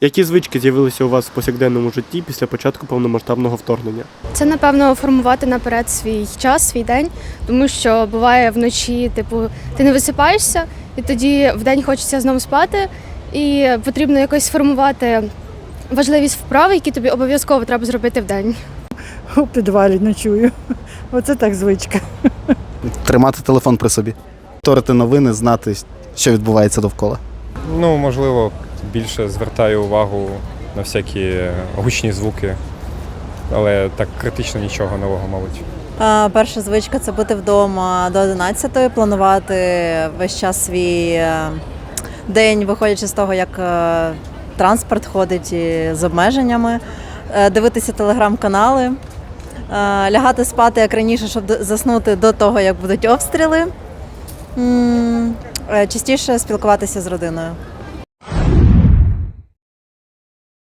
Які звички з'явилися у вас в повсякденному житті після початку повномасштабного вторгнення? Це напевно формувати наперед свій час, свій день, тому що буває вночі, типу, ти не висипаєшся, і тоді вдень хочеться знову спати, і потрібно якось сформувати важливість вправи, які тобі обов'язково треба зробити вдень. У підвалі ночую. Оце так звичка. тримати телефон при собі, торити новини, знати, що відбувається довкола. Ну, можливо, більше звертаю увагу на всякі гучні звуки, але так критично нічого нового, мабуть. Перша звичка це бути вдома до 11-ї, планувати весь час свій е, день, виходячи з того, як е, транспорт ходить з обмеженнями, е, дивитися телеграм-канали, лягати спати як раніше, щоб заснути до того, як будуть обстріли. Частіше спілкуватися з родиною.